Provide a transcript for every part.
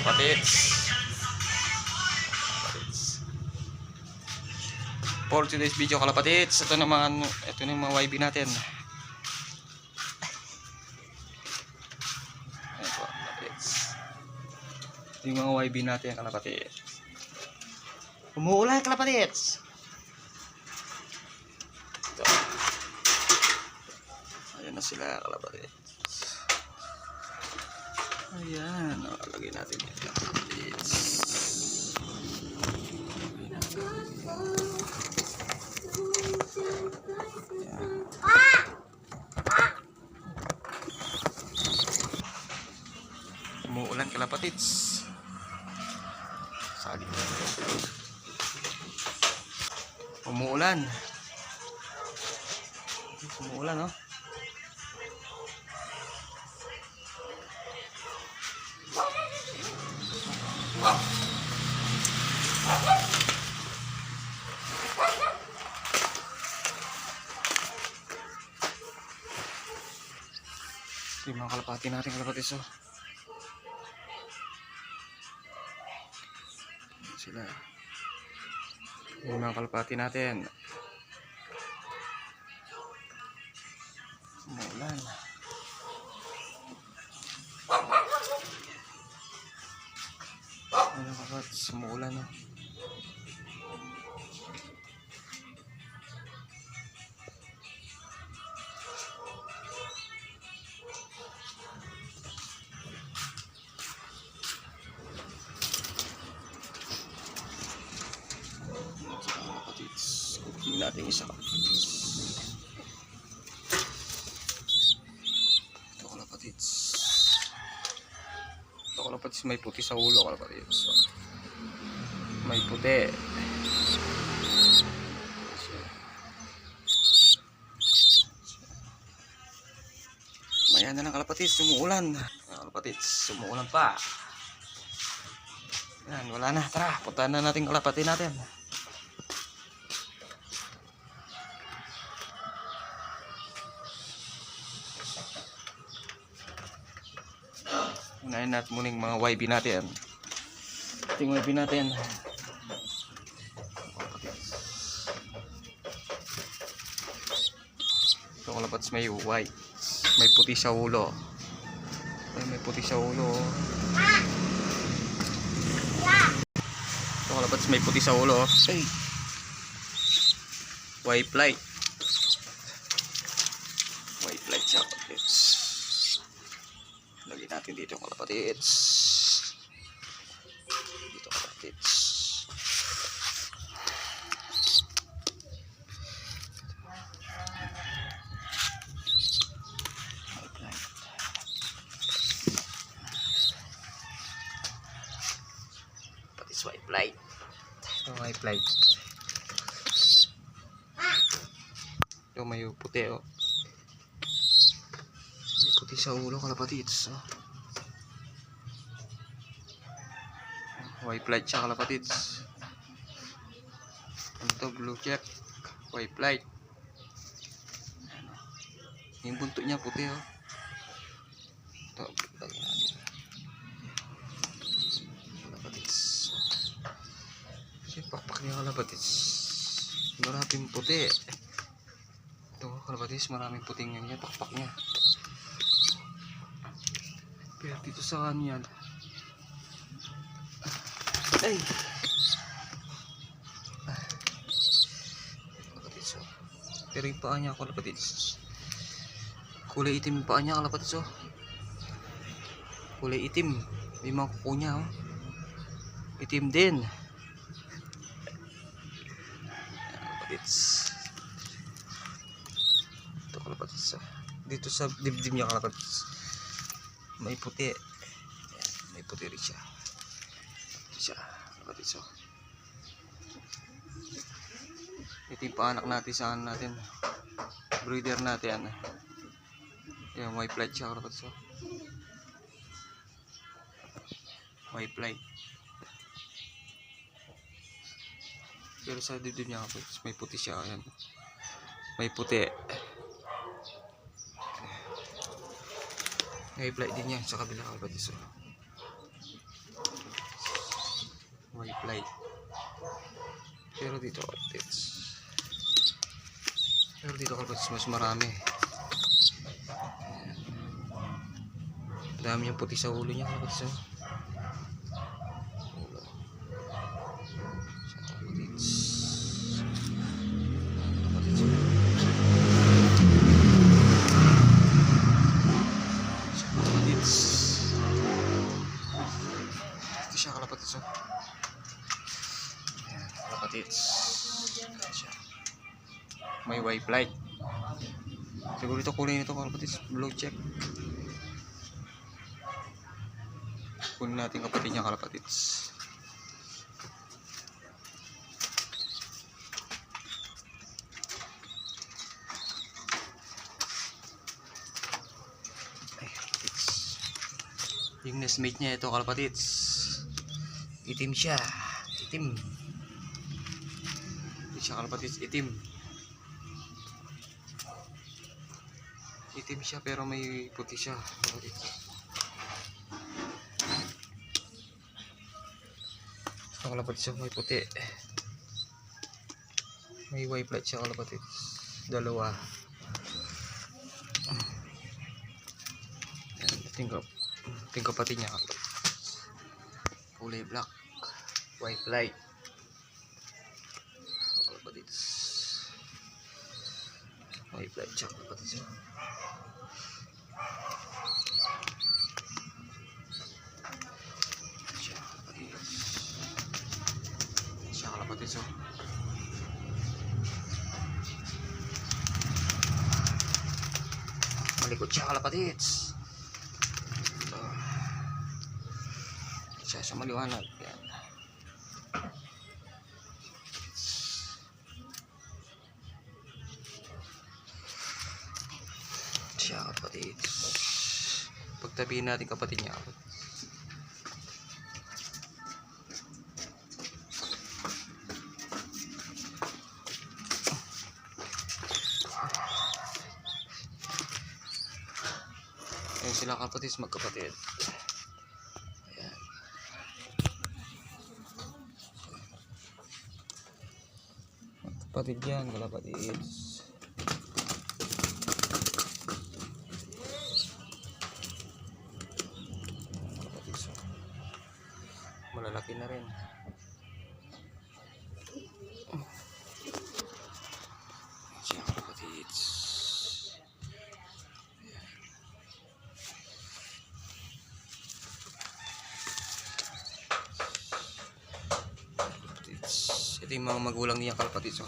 kalapatids. Kalapatids. For today's video kalapatids, ito naman, ito na yung mga YB natin. Ayan po, kalapatids. Ito yung mga YB natin kalapatids. Umuulan kalapatids. Ito. Ayan na sila kalapatids. Ayan, nakalagay natin dito. Ayan. Umuulan kalapatids. Sali. Umuulan. Umuulan, no? Ito yung mga kalapati natin kalapati so. Sila. Yung mga kalapati natin. Umulan. Ano kalapati? Sumuulan no. Kukunin natin isa kapatids. Ito kalapatids. Ito kalapatids may puti sa ulo kalapatids. So, may puti. Maya na lang kalapatids, sumuulan. Kalapatids, sumuulan pa. Yan, wala na. Tara, puntahan na natin kalapati natin. Unahin natin muna yung mga YB natin. Yung YB natin. Kalapats may white. May puti sa ulo. Ay, may puti sa ulo. Ito kalapats may puti sa ulo. Ay. White light. White light siya kalapats. Lagyan natin dito yung kalapatids. Dito kalapatids. White light. White light. Ito white light. Ito may puti oh. May puti sa ulo kalapatids. Oh. White light siya kalapatids. Ano to? Blue check. White light. Oh. Yung bunto niya puti oh. Ito. lagyan natin. Kalapatids. Niya kalapatids. Maraming puti. Ito kalapatids maraming puting yan. Pakpak niya. Pero dito sa kanya ay Ah. kalapatids oh. pero yung paa niya kalapatids kulay itim yung paa niya kalapatids oh. kulay itim may mga kuko niya oh. itim din Ayan, kalapatids ito kalapatids oh. dito sa dibdib niya kalapatids may puti. May puti rin siya. Siya kapatid so. Ito yung paanak natin sa ano natin. Breeder natin yan white flight siya kapatid so. White flight pero sa dibdib niya kapatid may puti siya ayan may puti flight din yan sa kabila kapatid so white light. Pero dito kapatids. Pero dito kapatids mas marami. Dami niyang puti sa ulo niya kapatids. Oh. White light. Siguro ito kulay nito kalapatids. Blue check. Kunin natin kapatid niya kalapatids. Ay, kalapatids. Yung nestmate niya ito kalapatids. Itim siya. Itim. Hindi siya kalapatids. Itim. Itim siya pero may puti siya. Ito kalapatids siya may puti. May white light siya kalapatids. Dalawa. Yan, tingkap. Tingkap pati niya. Kulay black. White light. White light siya kalapatids. oh. Siya kalapatids. Siya kalapatids. oh. Malikot siya kalapatids. Ito. Siya sa maliwanag. Yan. Siya kapatids. Pagtabihin natin kapatid niya. Ayan sila kapatid, magkapatid. Ayan. Magkapatid yan. Kalapatid. Ito yung mga magulang niya kalapatids. Oh.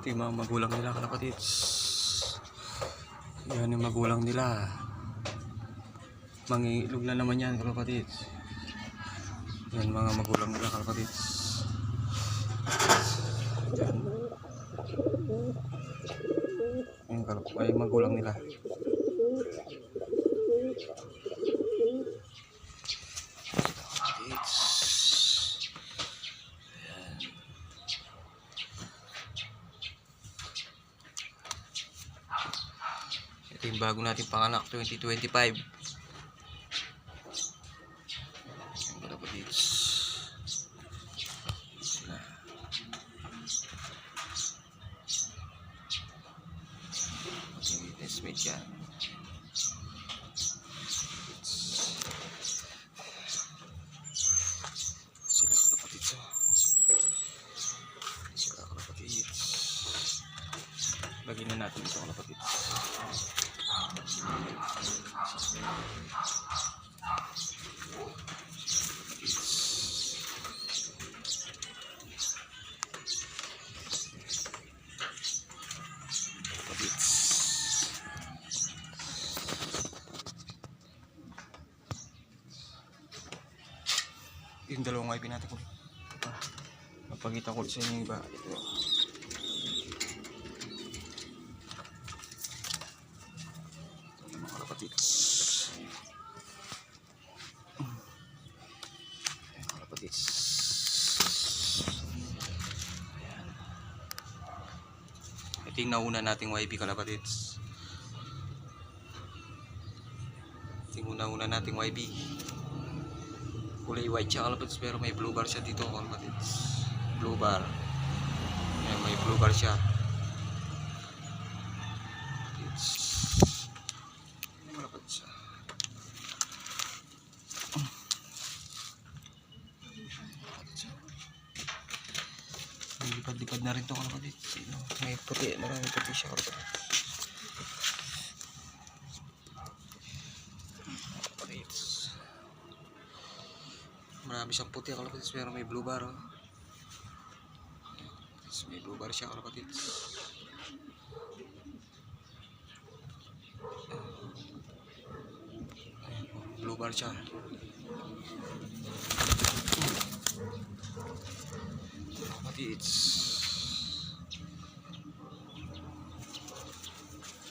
Ito yung mga magulang nila kalapatids. Yan yung magulang nila. Mangilog na naman yan kalapatids. Yan mga magulang nila kalapatids. Yan. Yung kalap ay magulang nila. Kalapatids. Ayan. Ito yung bago nating panganak 2025. Ayan, kalapatids. Sila. Okay, let's make yan. Yung dalawang IP natin ko. Ah, napagita ko sa inyo iba. Ito. Mga kalapatids. Ayan, mga kalapatids. Ayan. Ito yung nauna nating YB kalapatids. Ito yung una-una nating YB. Kulay white siya kalapatids pero may blue bar siya dito kalapatids blue bar. Ayan, may blue bar siya. Siya. may lipad-lipad na rin to kalapatids Sino? may puti marami puti siya kalapatids kalapatids marami siyang puti kalapatids pero may blue bar. Oh. Tapos may blue bar siya kalapatids Ayan, oh, blue bar siya kalapatids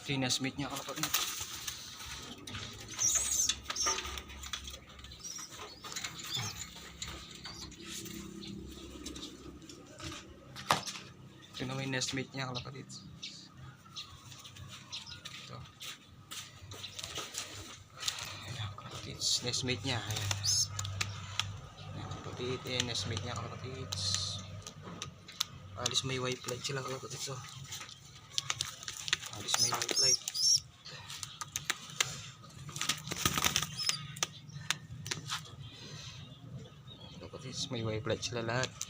Tinasmate niya kalapatids Ito na may nestmate niya kalapatids. Ito. Ayan, kalapatids. Nestmate niya. Ayan. Ayan, kalapatids. Ayan, nestmate niya kalapatids. Alis may white light sila kalapatids. Oh. Alis may white light. Kalapatids may white light sila lahat.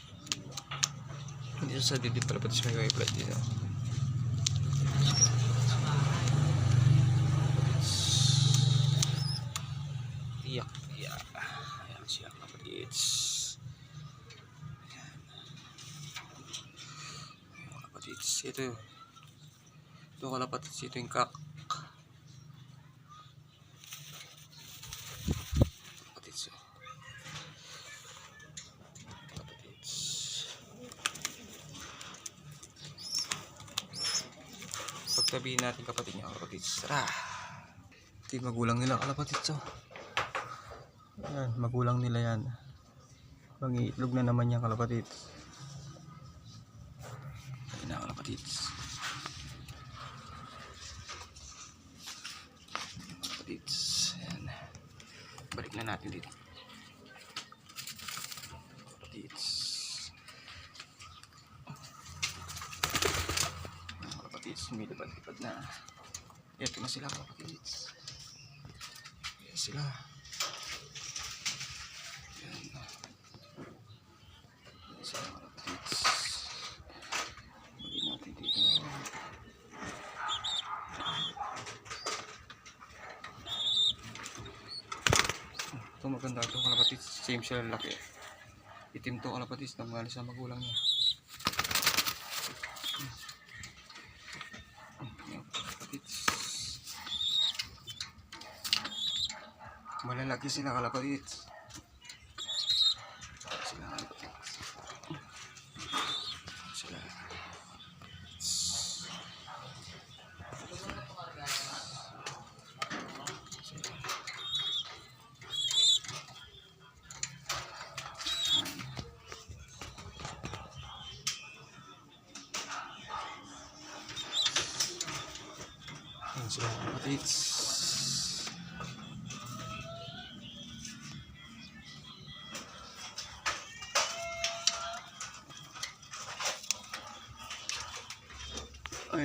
Dito sa didip pala pati may wifi flight dito. Tiyak, tiyak. Ayan siya kapatids. Ayan. Ayan kapatids. Ito. Ito kalapatids. Ito yung kak. Kapatids. oh. Kapatids. Pagsabihin natin kapatid niya kapatids tara. Yung magulang nila kalapatids oh. yan magulang nila yan. Mangiitlog na naman yan kalapatids ayun na kalapatids kalapatids yan balik na natin dito kalapatids mga kapatids, lumilipad-lipad na. Na kapatids. Yan sila. Yan. Yan sila kapatids. Bagi natin dito. Ito maganda ito kalapatids. Same sila laki. Itim to kalapatids. Namagali sa magulang niya. Yan, kalapatids. Malalaki sila kalapatids. Sila. Sila. Sila. Yan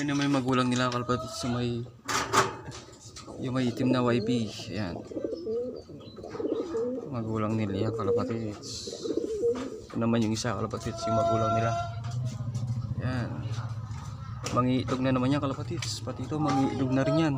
Ayun na may magulang nila kalapatids sa may yung may itim na YB. Ayan. Magulang nila yan kalapatids. Ito naman yung isa kalapatids yung magulang nila. Ayan. Mangiitlog na naman yan kalapatids. Pati ito mangiitlog na rin yan.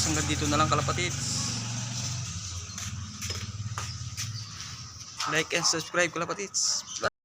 Kalapatids, hanggang dito na lang kalapatids. Like and subscribe kalapatids.